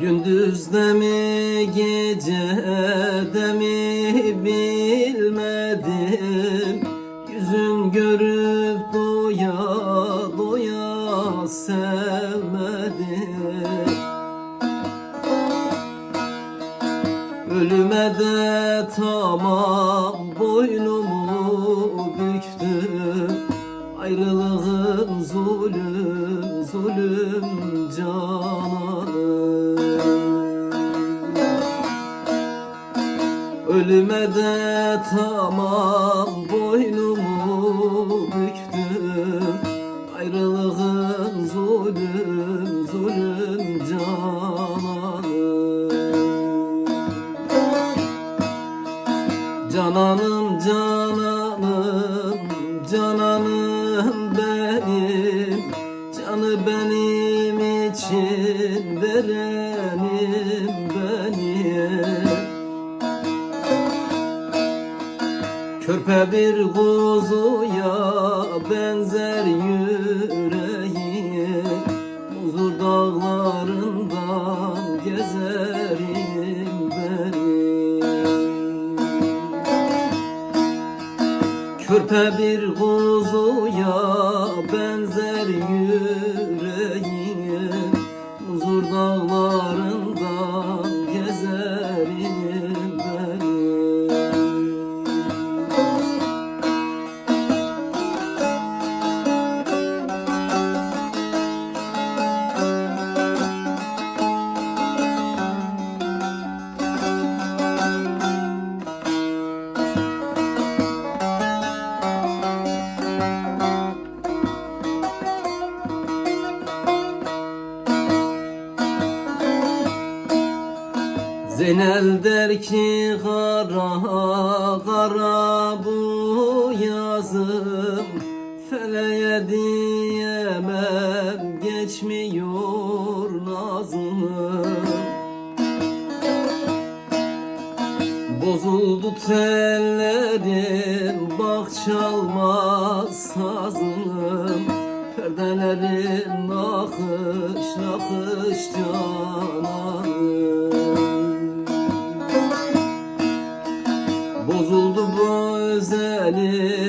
Gündüzde mi gecede mi bilmedim. Yüzün görüp doya doya sevmedim. Ölüme de tamam boynumu büktüm. Ayrılığın zulüm, zulüm cananım Ölüme de tamam boynumu büktüm Ayrılığın zulüm, zulüm cananım Cananım cananım Körpe bir kuzuya benzer yüreğim Huzur dağlarından gezerim benim Körpe bir kuzuya benzer yüreğim Zeynel der ki kara kara bu yazım Feleğe diyemem geçmiyor nazım. Bozuldu tellerim bak çalmaz sazım Perdelerim nakış nakış cananım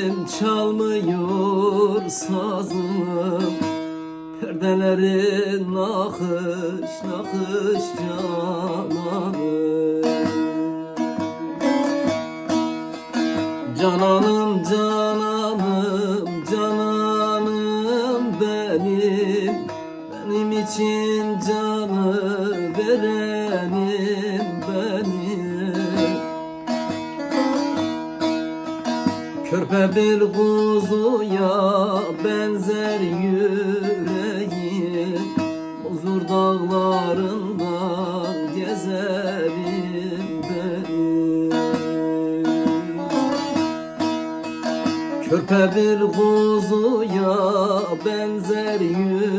özelim çalmıyor sazım Perdelerin nakış nakış cananım Cananım cananım cananım benim. Benim için canı verenim Körpe bir kuzuya benzer yüreğim. Huzur dağlarından gezerim benim Körpe bir kuzuya benzer yüreğim